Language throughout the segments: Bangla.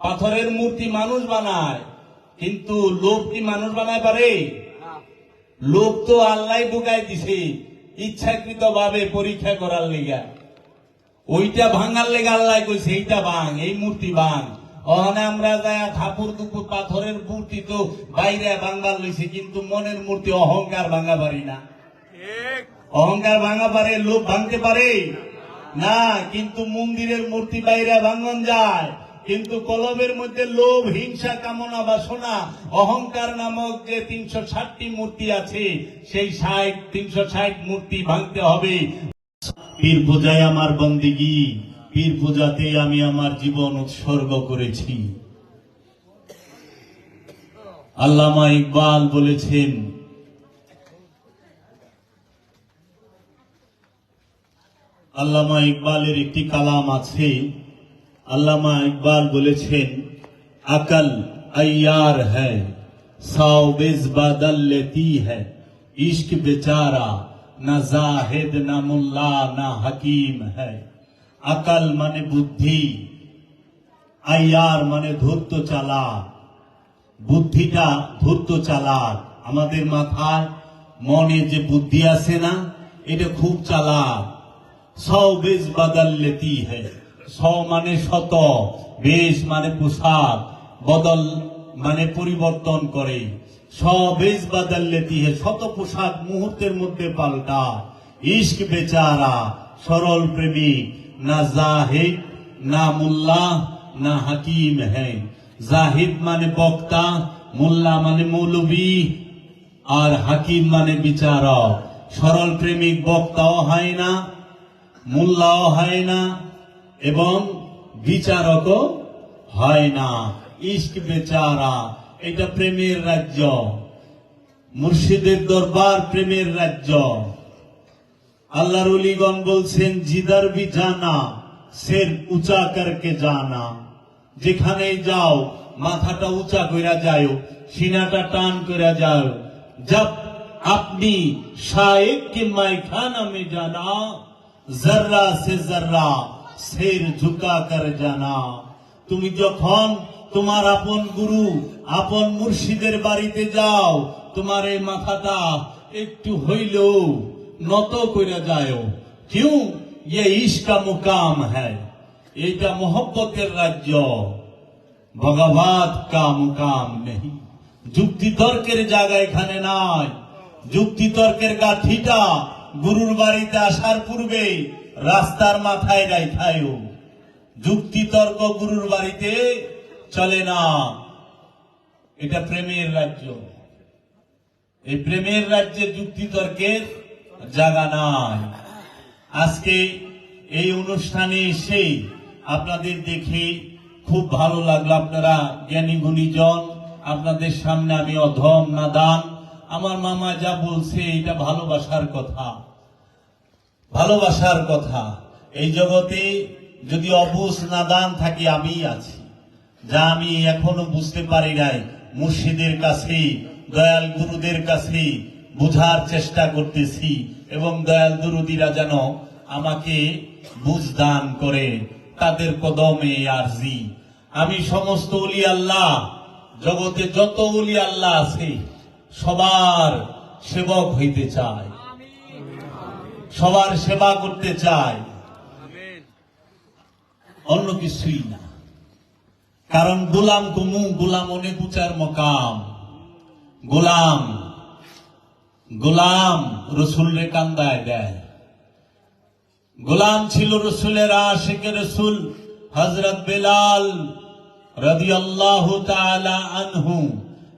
পাথরের মূর্তি মানুষ বানায় কিন্তু লোভ কি মানুষ বানায় পারে? লোভ তো আল্লাহ ঢুকাই দিছে ইচ্ছাকৃত ভাবে পরীক্ষা করার লেগা। ওইটা ভাঙার লেগে আল্লাহ কইছে এইটা ভাঙ এই মূর্তি ভাঙ। ওখানে আমরা যায় ঠাকুর দুপুর পাথরের মূর্তি তো বাইরে ভাঙবার লইছে কিন্তু মনের মূর্তি অহংকার ভাঙা পারি না। অহংকার ভাঙা পারে লোভ ভাঙতে পারে? না কিন্তু মন্দিরের মূর্তি বাইরে ভাঙন যায়। কিন্তু কলবের মধ্যে লোভ, হিংসা, কামনা, বাসনা, অহংকার নামক যে তিনশো ষাটটি মূর্তি আছে, সেই ষাট, তিনশো ষাট মূর্তি ভাঙতে হবে। পীর পূজায় আমার বন্দিগি, পীর পূজাতে আমি আমার জীবন উৎসর্গ করেছি। আল্লামা ইকবাল বলেছেন, আল্লামা ইকবালের একটি কালাম আছে আল্লামা ইকবাল বলেছেন, আকল আয়ার হ্যায় সাওবেজ বাদল লেতি হ্যায় ইশক বেচারা, না জাহেদ, না মুল্লা, না হাকিম হ্যায় আকল মানে বুদ্ধি আইয়ার মানে ধূর্ত চালাক। বুদ্ধিটা ধূর্ত চালাক। আমাদের মাথায় মনে যে বুদ্ধি আছে না, এটা খুব চালাক। সব বেশ বাদাল লেতি হ্যায় সৌ মানে শত, বেশ মানে পোশাক, বদল মানে পরিবর্তন করে। স বেশ বদল লেতি শত পোশাক মুহূর্তের মধ্যে পাল্টা। ইশক বেচারা, সরল প্রেমিক, না জাহিদ, না মুল্লা, না হাকিম হ্যাঁ জাহিদ মানে বক্তা, মোল্লা মানে মৌলবী, আর হাকিম মানে বিচারক। সরল প্রেমিক বক্তাও হয় না, মোল্লাও হয় না এবং বিচারক হয় না। ইস্ক বেচারা, এটা প্রেমের রাজ্য। মুর্শিদের দরবার প্রেমের রাজ্য। আল্লাহর অলিগণ বলছেন, জিদার বি জানা, সের উঁচা করকে জানা। যেখানে যাও, মাথাটা উঁচা করে যায় সিনাটা টান করে যাও যাব আপনি শায়েক কি মাইখানা মে জানা, জর্রা সে জর্রা। সের ঝুকা কর জানা। তুমি যখন তোমার আপন গুরু, আপন মুর্শিদের বাড়িতে যাও, তোমার এই মাথাটা একটু হইলেও নত করে যায় কেউ ইয়ে ইস্কা মুকাম হ্যাঁ এইটা মোহব্বতের রাজ্য। ভগবাত কা মুকাম নেই যুক্তি তর্কের জায়গা এখানে নাই। যুক্তি তর্কের কাঠিটা গুরুর বাড়িতে আসার পূর্বেই রাস্তার মাথায় রাইখায়ও যুক্তি তর্ক গুরুর বাড়িতে চলে না। এটা প্রেমের রাজ্য। এই প্রেমের রাজ্যে যুক্তি তর্কের জায়গা নাই। আজকে এই অনুষ্ঠানে এসে আপনাদের দেখে খুব ভালো লাগল আপনারা জ্ঞানী গুণীজন। আপনাদের সামনে আমি অধম নাদান। আমার মামা যা বলছে, এটা ভালোবাসার কথা। ভালোবাসার কথা। এই জগতে যদি অবুস নাদান থাকি আমি আছি। যা আমি এখনও বুঝতে পারি নাই, মুর্শিদের কাছে দয়াল গুরুদের কাছে বুঝার চেষ্টা করতেছি এবং দয়াল গুরুদিরা যেন আমাকে বুঝ দান করে তাদের কদমে আরজি। আমি সমস্ত উলি আল্লাহ, জগতে যত উলি আল্লাহ আছে, সবার সেবক হইতে চায় সবার সেবা করতে চায়। অন্য কিছুই না। কারণ গোলাম কুমু গোলাম অনেক উচার মকাম। গোলাম গোলাম রসুলের কান্দায় দেয়। গোলাম ছিল রসুলের আশেকে রসুল হজরত বেলাল রদি আল্লাহ আনহু।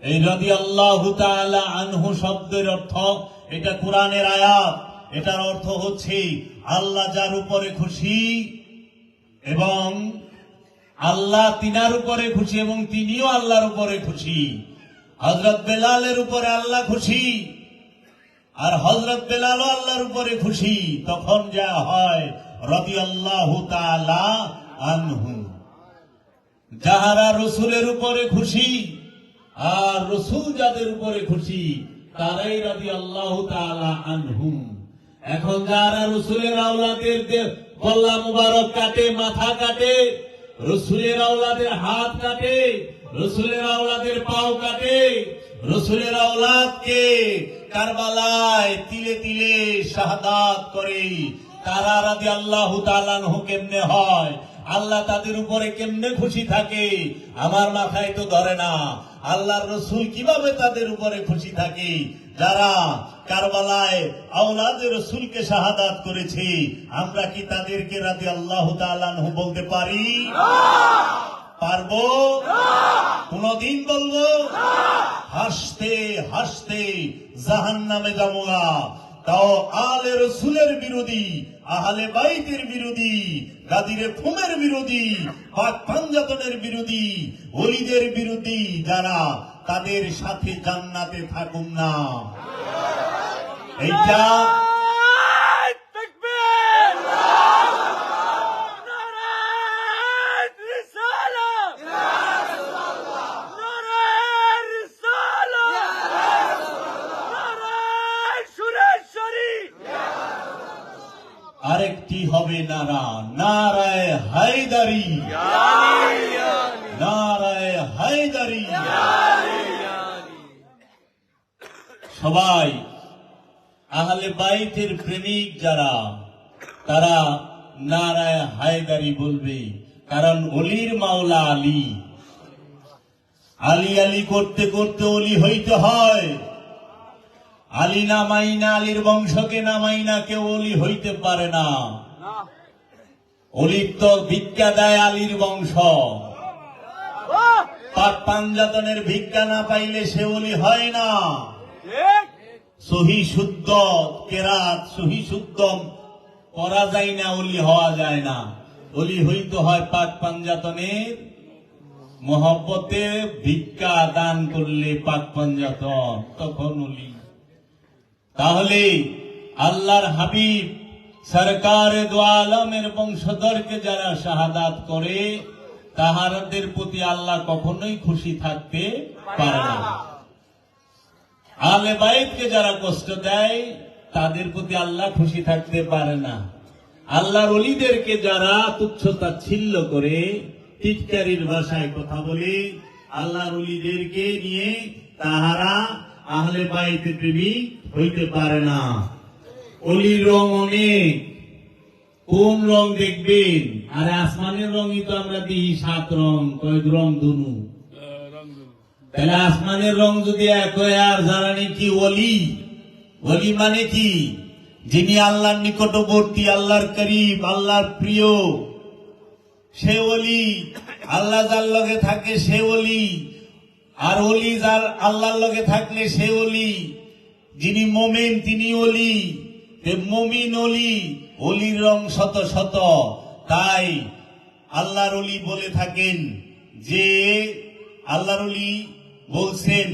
এই রদি আল্লাহ আনহু শব্দের অর্থ এটা কোরআনের আয়াত। এটার অর্থ হচ্ছে আল্লাহ যার উপরে খুশি এবং আল্লাহ তিনার উপরে খুশি এবং তিনিও আল্লাহর উপরে খুশি। হজরত বেলালের উপরে আল্লাহ খুশি আর হজরত বেলালও আল্লাহর উপরে খুশি। তখন যা হয় রবি আল্লাহ আনহু। যাহারা রসুলের উপরে খুশি আর রসুল যাদের উপরে খুশি, তারাই রবি আল্লাহ আনহু। এখন যারা রসুলের আওলাদের গল্লা মুবারক কাটে, মাথা কাটে, রসুলের আওলাদের হাত কাটে, রসুলের আওলাদের পাও কাটে, রসুলের আওলাদকে কারবালায় তিলে তিলে শাহাদাত করে। তারা রাদি আল্লাহ তালানহ কেমনে হয়? আল্লাহ তাদের উপরে কেমনে খুশি থাকে? আমার মাথায় তো ধরে না। আল্লাহর রসুল কীভাবে তাদের উপরে খুশি থাকে? যারা কারবালায় আওলাদের রসুলকে শাহাদাত করেছে, আমরা কি তাদেরকে রাতে আল্লাহ তালানহু বলতে পারি? পারব? কোনদিন বলব? হাসতে হাসতে জাহান নামে যামোগা তাও আলে রসুলের বিরোধী, আহলে বাইতের বিরোধী, গাদিরে ফুমের বিরোধী, পাক পাঞ্জাতনের বিরোধী অলিদের বিরোধী যারা তাদের সাথে জান্নাতে থাকুন না। এইটা আরেকটি হবে নারা নারায় হায়দারি নারায় হায়দারি সবাই, আহলে বাইতের প্রেমিক যারা, তারা নারায় হায়দারি বলবে, কারণ অলির মাওলা আলী। আলী আলী করতে করতে অলি হইতে হয়। আলী না মাইনা আলীর বংশকে না মাইনা কেউ অলি হইতে পারে না। অলির তো ভিক্ষা দেয় আলীর বংশ। পাঞ্জাতনের ভিক্ষা না পাইলে সে অলি হয় না। সহি শুদ্ধ, কেরাত সহি শুদ্ধ করা যায় না অলি হওয়া যায় না। অলি হইতে হয় পাক পাঞ্জাতনের। মহব্বতে ভিক্ষা দান করলে পাক পাঞ্জাতন, তখন অলি। তাহলে আল্লাহর হাবিব সরকার দো আলমের বংশধরকে যারা শাহাদাত করে তাহারদের প্রতি আল্লাহ কখনোই খুশি থাকতে পারে না। আলে বাইতকে যারা কষ্ট দেয়, তাদের প্রতি আল্লাহ খুশি থাকতে পারে না। আল্লাহর অলিদেরকে যারা তুচ্ছ তাচ্ছিল্য করে, টিটকারির ভাষায় কথা বলে, আল্লাহর অলিদেরকে নিয়ে তাহারা আহলে বাইতে প্রেমিক হইতে পারে না। অলির রং অনেক, কোন রং দেখবেন? আর আসমানের রঙই তো আমরা দিই সাত রং, কয়েক রং দুনু। তাহলে আসমানের রং যদি এক আর যারা নাকি অলি অলি মানে কি? যিনি আল্লাহর নিকটবর্তী, আল্লাহর করিব আল্লাহর প্রিয়, সে অলি আল্লাহ যার লগে থাকে সে অলি আর অলি যার আল্লাহর লগে থাকলে সে অলি যিনি মোমেন, তিনি তে মমিন অলি অলির রং শত শত। তাই আল্লাহর অলি বলে থাকেন যে, আল্লাহর অলি বলছেন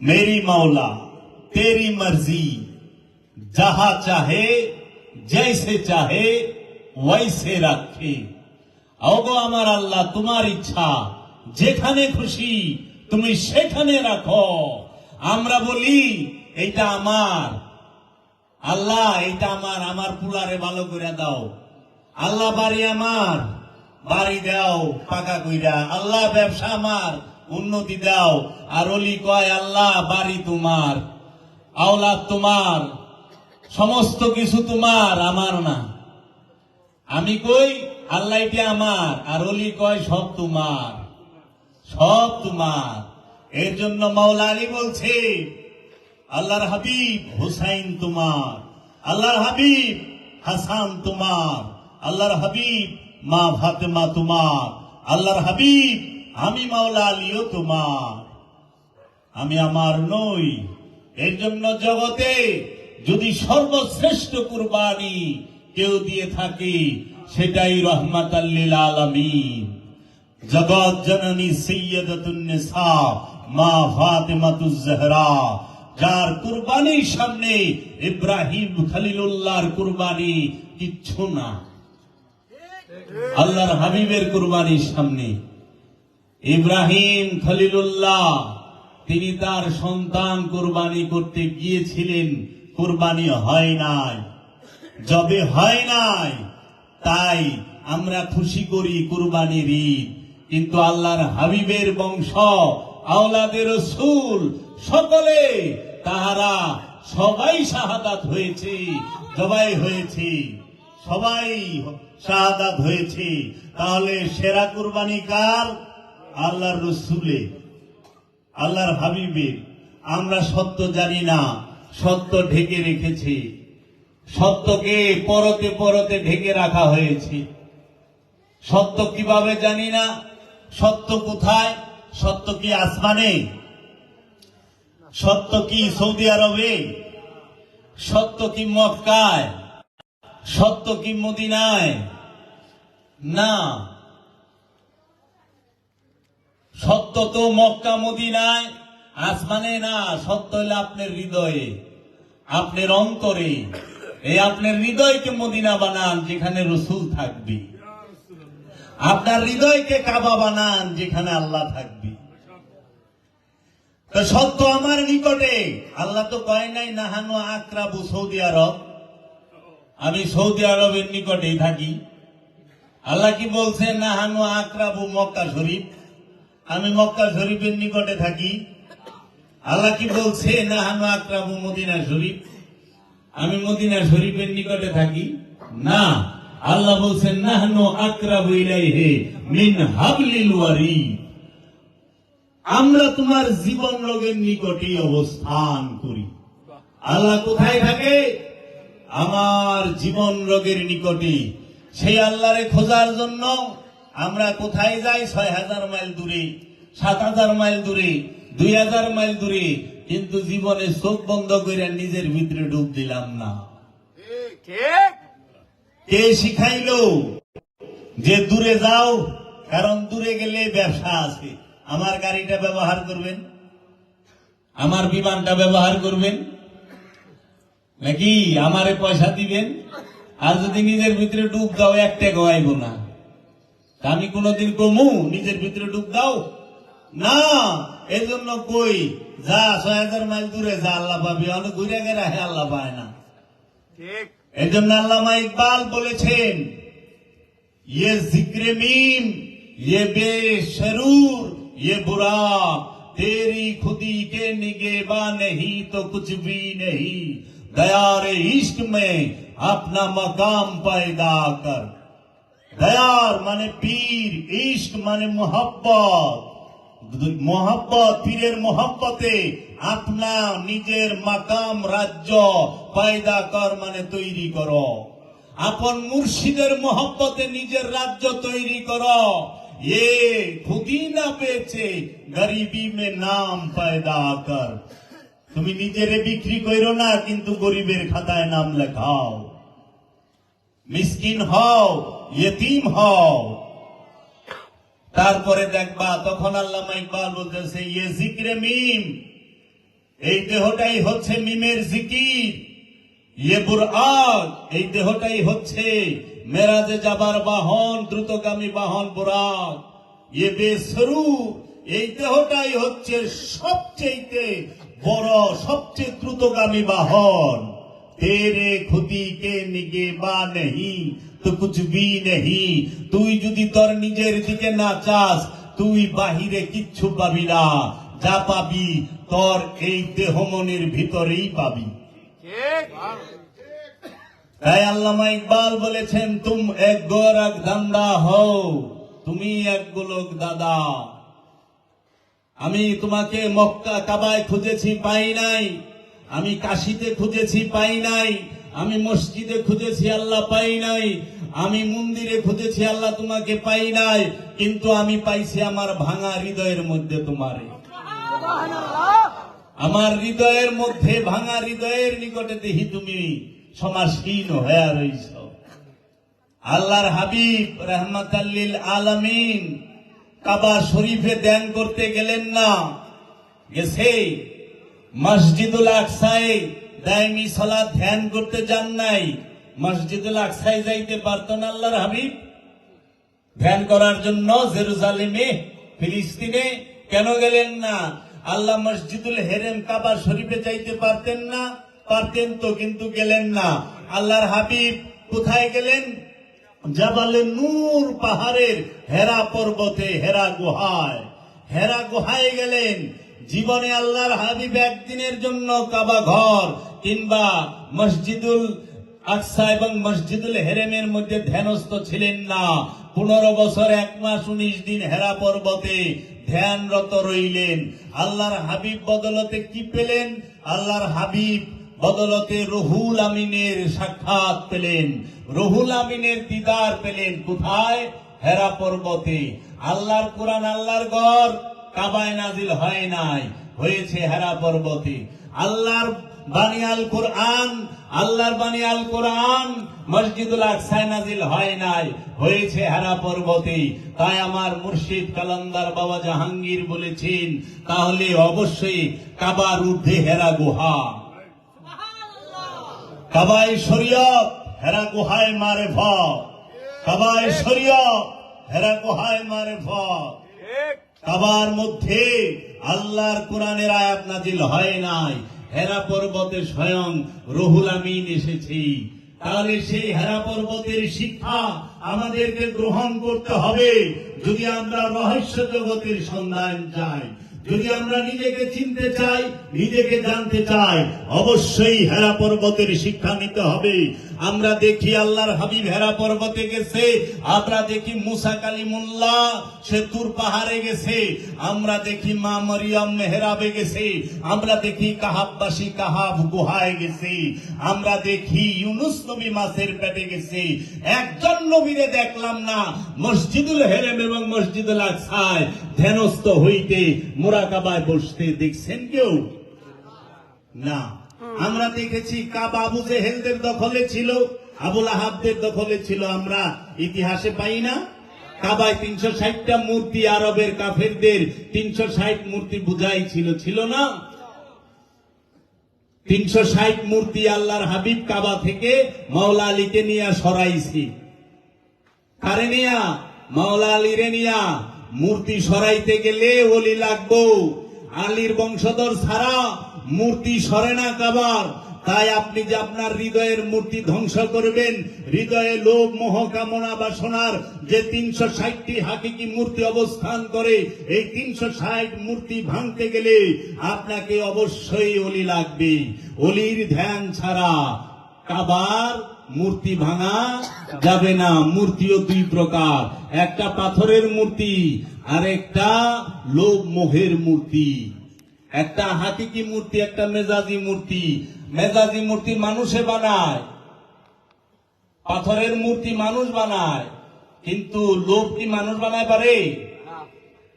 মেরি মাওলা, তেরি মর্জি, যাহা চাহে জৈসে চাহে, ওয়াইসে রাখে। ওগো আমার আল্লাহ, তোমার ইচ্ছা, যেখানে খুশি, তুমি সেখানে রাখো। আমরা বলি, এইটা আমার। আল্লাহ, এইটা আমার আমার পুলারে ভালো করে দাও। আল্লাহ বাড়ি আমার। বাড়ি দাও, পাকা কইরা। আল্লাহ, ব্যবসা আমার, উন্নতি দাও। আর অলি কয়, আল্লাহ, বাড়ি তোমার, আওলাদ তোমার, সমস্ত কিছু তোমার, আমার না। আমি কই, আল্লাহ এটা আমার, আর অলি কয়, সব তোমার সব তোমার। এর জন্য মাওলা আলী বলছে, আল্লাহর হাবিব হুসাইন তোমার, আল্লাহর হাবিব হাসান তোমার, আল্লাহর হাবিব মা ফাতেমা তোমার, আল্লাহর হাবিব, আমি মাওলা আলীও তোমার। আমি আমার নই এর জন্য জগতে যদি সর্বশ্রেষ্ঠ কুরবানি কেউ দিয়ে থাকে, সেটাই রহমাত আল্লিল আলমিন। জগৎ জননী সৈয়দতুন্নেসা মা ফাতেমাতুজ জাহরা, যার কুরবানির সামনে ইব্রাহিম খলিলুল্লাহর কুরবানি কিচ্ছু না। আল্লাহর হাবিবের কুরবানির সামনে। ইব্রাহিম খলিলুল্লাহ, তিনি তার সন্তান কুরবানি করতে গিয়েছিলেন। কুরবানি হয় নাই যবে হয় নাই। তাই আমরা খুশি করি কুরবানির ঈদ। কিন্তু আল্লাহর হাবিবের বংশ আওলাদের রসুল, সকলে তাহারা সবাই শাহাদাত হয়েছে, জবাই হয়েছে। সবাই শাহাদাত হয়েছে। তাহলে সেরা কুরবানি কার? আল্লাহর রসুলের আল্লাহর হাবিবের আমরা সত্য জানি না, সত্য ঢেকে রেখেছি। সত্যকে পরতে পরতে ঢেকে রাখা হয়েছে। সত্য কীভাবে জানি না? সত্য কোথায়? সত্য কি আসমানে? সত্য কি সৌদি আরবে? সত্য কি মক্কায়? সত্য কি মদিনায়? না। সত্য তো মক্কা মদিনায়, আসমানে না, সত্য হলে আপনার হৃদয়ে, আপনার অন্তরে। এই আপনার হৃদয়কে মদিনা বানান যেখানে রসুল থাকবে। আপনার হৃদয়কে কাবা বানান যেখানে আল্লাহ থাকবে। তো সত্য আমার নিকটে। আল্লাহ তো কয় নাই, নাহানো আক্রাবু সৌদি আরব। আমি সৌদি আরবের নিকটেই থাকি। আল্লাহ কি বলছে, নাহানু আক্রাবু মক্কা শরীফ আমি মক্কা শরীফের নিকটে থাকি। আল্লাহ কি বলছে, নাহানু আক্রাবু মদিনা শরীফ আমি মদিনা শরীফের নিকটে থাকি। না, আল্লাহ বলছেন নাহানু আক্রাবু ইলাইহে মিন হাবলিল ওয়ারিদ আমরা তোমার জীবন রোগের নিকটেই অবস্থান করি। আল্লাহ কোথায় থাকে? আমার জীবন রোগের নিকটে। সেই আল্লাহরে খোঁজার জন্য আমরা কোথায় যাই? ছয় হাজার মাইল দূরে, সাত হাজার মাইল দূরে, দুই হাজার মাইল দূরে। কিন্তু জীবনে চোখ বন্ধ করে নিজের ভিতরে ডুব দিলাম না। কে শিখাইলো যে দূরে যাও? কারণ দূরে গেলে ব্যবসা আছে। আমার গাড়িটা ব্যবহার করবেন? আমার বিমানটা ব্যবহার করবেন? নাকি আমারে পয়সা দিবেন? আর যদি নিজের ভিতরে ডুব দাও একটা গাইব না। আমি কোনদিন কমু নিজের ভিতরে ডুব দাও? না এই জন্য কই যা ছয় হাজার মাইল দূরে যা আল্লাহ পাবি। অনেক ঘুরে গেলে হে আল্লাহ পায় না। এই জন্য আল্লামা ইকবাল বলেছেন ইয়ে জিক্রে মিম ইয়ে বে শরুর ইয়ে বুড়া তেরি খুদি কে নিগে বা নেই তো কুছ ভি নেহি। दयार इश्क में अपना मकाम पैदा कर दयार माने पीर इश्क माने मोहब्बत মোহাব্বত পীরের মোহাব্বতে আপনা নিজের মাকাম রাজ্য পায়দা কর মানে তৈরি করো আপন মুর্শিদের মোহাব্বতে নিজের রাজ্য তৈরি করো এ খুদি না পেয়েছে গরিবি মে নাম পায়দা কর তুমি নিজেরে বিক্রি করো না, কিন্তু গরিবের খাতায় নাম লেখাও। মিসকিন হও, ইয়েতিম হও। তারপরে দেখবা, তখন আল্লাহ ইকবাল বলতেছে ইয়ে জিক্রে মিম, এই দেহটাই হচ্ছে মিমের জিকির। ইয়ে বুরআদ এই দেহটাই হচ্ছে মেরাজে যাবার বাহন, দ্রুতগামী বাহন বুরাক ইয়ে বেসরু এই দেহটাই হচ্ছে সবচেয়ে বড়, সবচেয়ে দ্রুতগামী বাহন। তেরে খুদি কে নিগে বা নেহি, তো কুছ বি নেহি। তুই যদি তোর নিজের দিকে না চাস, তুই বাহিরে কিচ্ছু পাবি না। যা পাবি, তোর এই দেহ মনের ভিতরেই পাবি। তাই আল্লামা ইকবাল বলেছেন, তুম এক গোরক ধান্দা হও তুমি এক গোলক দাদা। আমি তোমাকে মক্কা কাবায় খুঁজেছি পাই নাই। আমি কাশিতে খুঁজেছি পাই নাই। আমি মসজিদে খুঁজেছি আল্লাহ পাই নাই। আমি মন্দিরে খুঁজেছি আল্লাহ তোমাকে পাই নাই। কিন্তু আমি পাইছি আমার ভাঙা হৃদয়ের মধ্যে তোমারে। আমার হৃদয়ের মধ্যে ভাঙা হৃদয়ের নিকটে দেখি তুমি সমাসীন হয়ে রইছ। আল্লাহর হাবিব রহমতাল্লিল আলামিন কাবা শরীফে ধ্যান করতে গেলেন না। গেছে। মসজিদুল আকসায় দায়মি সালাত ধ্যান করতে যান নাই। মসজিদুল আকসায় যাইতে পারত না আল্লাহর হাবিব। ধ্যান করার জন্য জেরুজালেমে, ফিলিস্তিনে কেন গেলেন না? আল্লাহ মসজিদুল হেরেম কাবা শরীফে যাইতে পারতেন না, পারতেন তো, কিন্তু গেলেন না। আল্লাহর হাবিব কোথায় গেলেন? জাবালে নূর পাহাড়ের হেরা পর্বতে, হেরা গুহায়। হেরা গুহায় গেলেন। জীবনে আল্লাহর হাবিব একদিনের জন্য কাবা ঘর কিংবা মসজিদুল আকসা এবং মসজিদুল হেরেমের মধ্যে ধ্যানস্থ ছিলেন না। পনেরো বছর, এক মাস, উনিশ দিন হেরা পর্বতে ধ্যানরত রইলেন। আল্লাহর হাবিব বদলতে কি পেলেন? আল্লাহর হাবিব বদলতে রহুল আমিনের সাক্ষাৎ পেলেন, রহুল আমিনের দিদার পেলেন কোথায়? হেরা পর্বতে। আল্লাহর কোরআন, আল্লাহর গড় কাবায় নাজিল হয় নাই, হয়েছে হেরা পর্বতে। আল্লাহর বানিয়াল কোরআন, আল্লাহর বানিয়াল কোরআন, মসজিদুল আকসায় নাজিল হয় নাই, হয়েছে হেরা পর্বতে। তাই আমার মুর্শিদ কালান্দার বাবা জাহাঙ্গীর বলেছেন, তাহলে অবশ্যই কাবার ঊর্ধ্বে হেরা গুহা। কাবায় শরীয়ত হেরা গুহায় মারে ভ কাবায় শরীয়ত হেরা গুহায় মারে ভ কাবার মধ্যে আল্লাহর কোরআনের আয়াত নাজিল হয় নাই। হেরা পর্বতে স্বয়ং রহুল আমিন এসেছি। তাহলে সেই হেরা পর্বতের শিক্ষা আমাদেরকে গ্রহণ করতে হবে। যদি আমরা রহস্য জগতের সন্ধান চাই যদি আমরা নিজেকে চিনতে চাই নিজেকে জানতে চাই অবশ্যই হেরা পর্বতের শিক্ষা নিতে হবে। আমরা দেখি আল্লাহর হাবিব হেরা পর্বতে গেছে। আমরা দেখি মুসা কালিমুল্লাহ, সে তুর পাহাড়ে গেছে। আমরা দেখি মা মরিয়াম মেহরাবে গেছে। আমরা দেখি কাহাববাসী কাহাব গুহায় গেছে। আমরা দেখি ইউনুস নবী মাছের পেটে গেছে। একজন নবীরে দেখলাম না, মসজিদুল হেরেম এবং মসজিদুল আকসায় ধ্যানস্থ হইতে মোরাকাবায় বসতে দেখছেন কেউ? না। আমরা দেখেছি কাবা আবু জেহেলদের দখলে ছিল আবুল আহাবদের দখলে ছিল, আমরা ইতিহাসে পাই না। কাবায় তিনশো ষাটটা মূর্তি আরবের কাফেরদের, তিনশো ষাট মূর্তি বুঝাই ছিল ছিল না। তিনশো ষাট মূর্তি আল্লাহর হাবিব কাবা থেকে মাওলা আলীকে নিয়ে সরাইছি। কারে নিয়া? মাওলা আলী রে নিয়া। মূর্তি সরাইতে গেলে ওলি লাগবো। আলীর বংশধর ছাড়া মূর্তি সরে না কাবার। তাই আপনি যে আপনার হৃদয়ের মূর্তি ধ্বংস করবেন, হৃদয়ে লোভ, মোহ, কামনা, বাসনার যে তিনশো ষাটটি হাকিকি মূর্তি অবস্থান করে, এই তিনশো ষাট মূর্তি ভাঙতে গেলে আপনাকে অবশ্যই অলি লাগবে। অলির ধ্যান ছাড়া কাবার মূর্তি ভাঙা যাবে না। মূর্তিও দুই প্রকার। একটা পাথরের মূর্তি আর একটা লোভ, মোহের মূর্তি। একটা হাতিকি মূর্তি, একটা মেজাজি মূর্তি। মেজাজি মূর্তি মানুষে বানায়। পাথরের মূর্তি মানুষ বানায়। কিন্তু লোভ কি মানুষ বানায় পারে?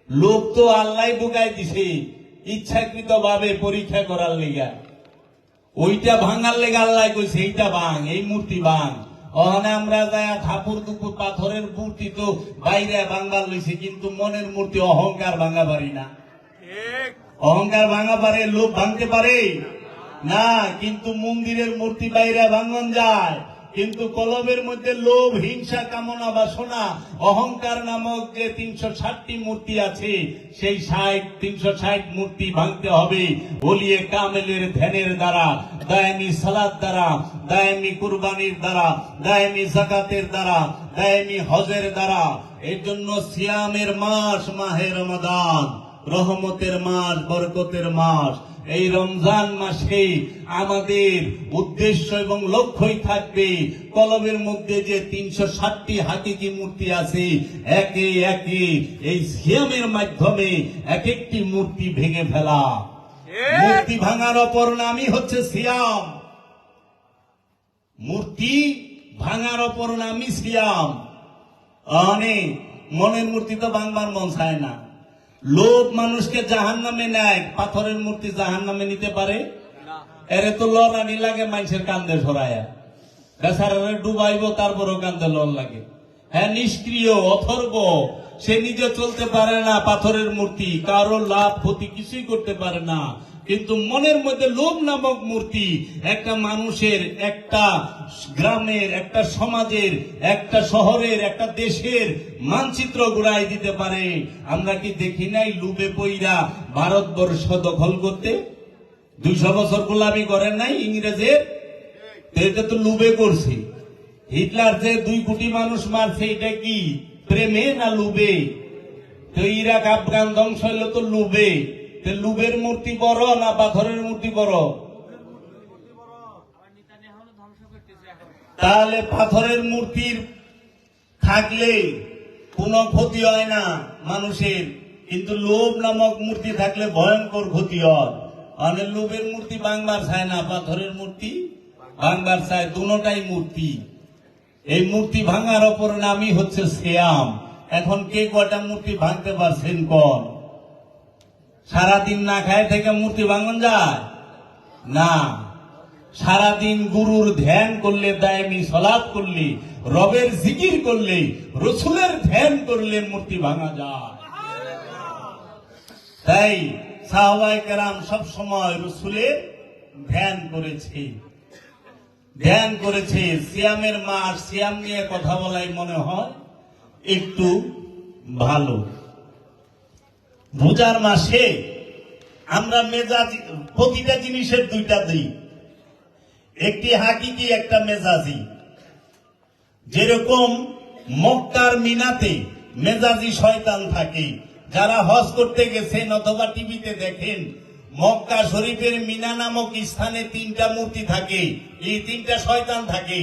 লোভ তো আল্লাহ ঢুকাই দিছে। ইচ্ছাকৃত ভাবে পরীক্ষা করার লেগা। ওইটা ভাঙার লেগে আল্লাহ কইছে, এইটা ভাঙ, এই মূর্তি ভাঙ। ওখানে আমরা যায় ঠাকুর দুপুর পাথরের মূর্তি তো বাইরে ভাঙবার লইছে, কিন্তু মনের মূর্তি অহংকার ভাঙা পারি না। অহংকার ভাঙা পারে, লোভ ভাঙতে পারে। না, কিন্তু মন্দিরের মূর্তি বাইরে ভাঙন যায়। কিন্তু কলবের মধ্যে লোভ, হিংসা, কামনা, বাসনা, অহংকার নামক যে তিনশো ষাটটি মূর্তি আছে, সেই ষাট, তিনশো ষাট মূর্তি ভাঙতে হবে। বলিয়ে কামেলের ধ্যানের দ্বারা, দায়ামি সালাদ দ্বারা, দায়ামি কুরবানির দ্বারা, দায়ামি জাকাতের দ্বারা, দায়ামি হজের দ্বারা, এর জন্য সিয়ামের মাস মাহের রমাদান। রহমতের মাস বরকতের মাস। এই রমজান মাসে আমাদের উদ্দেশ্য এবং লক্ষ্যই থাকবে কলমের মধ্যে যে তিনশো ষাটটি হাকিকি মূর্তি আছে একে একে এই সিয়ামের মাধ্যমে এক একটি মূর্তি ভেঙে ফেলা। মূর্তি ভাঙার অপর নামই হচ্ছে সিয়াম। মূর্তি ভাঙার অপর নামই সিয়াম। অনেক মনের মূর্তি তো ভাঙবার মন চায় না। লোভ মানুষকে জাহান নামে নেয়, পাথরের মূর্তি জাহান নামে নিতে পারে? এরে তো লড়ানি লাগে মানুষের কান্দে সরায়া। বেচারারে ডুবাইব, তারপরও কান্দে লন লাগে। হ্যাঁ নিষ্ক্রিয়, অথর্ব, সে নিজে চলতে পারে না পাথরের মূর্তি, কারও লাভ ক্ষতি কিছুই করতে পারে না। কিন্তু মনের মধ্যে লোভ নামক মূর্তি একটা মানুষের, একটা গ্রামের, একটা সমাজের, একটা শহরের, একটা দেশের মানচিত্র গুড়াই দিতে পারে। আমরা কি দেখি নাই লুবে পইরা ভারতবর্ষ দখল করতে? দুইশো বছর গোলামি করেন নাই ইংরেজের? এটা তো লুবে করছে। হিটলার যে দুই কোটি মানুষ মারছে, এটা কি প্রেমে না লুবে তো ইরাক, আফগান ধ্বংস হইল তো লুবে লুবের মূর্তি বড় না পাথরের মূর্তি বড়? তাহলে পাথরের মূর্তির থাকলে কোনো ক্ষতি হয় না মানুষের, কিন্তু লোভ নামক মূর্তি থাকলে ভয়ঙ্কর ক্ষতি হয়। অনেক লোভের মূর্তি বাংবার চায় না, পাথরের মূর্তি বাংবার চায় দুটাই মূর্তি। এই মূর্তি ভাঙার অপর নামই হচ্ছে শ্যাম। এখন কে কয়টা মূর্তি ভাঙতে পারছেন কন? সারাদিন না খায় থেকে মূর্তি ভাঙন যায়? না। সারাদিন গুরুর ধ্যান করলে, দায়মি সলাপ করলে, রবের জিকির করলে, রসুলের ধ্যান করলে মূর্তি ভাঙা যায়। তাই সাহবাই কেরাম সব সময় রসুলের ধ্যান করেছে। ধ্যান করেছে, সিয়ামের মাস, সিয়াম নিয়ে কথা বলাই মনে হয় একটু ভালো। রোজার মাসে আমরা মেজাজ, প্রতিটা জিনিসের দুইটা দিই। একটি হাকিকি, একটা মেজাজি। যেরকম মক্কার মিনাতে মেজাজি শয়তান থাকে, যারা হজ করতে গেছেন অথবা টিভিতে দেখেন, মক্কা শরীফের মিনা নামক স্থানে তিনটা মূর্তি থাকে, এই তিনটা শয়তান থাকে।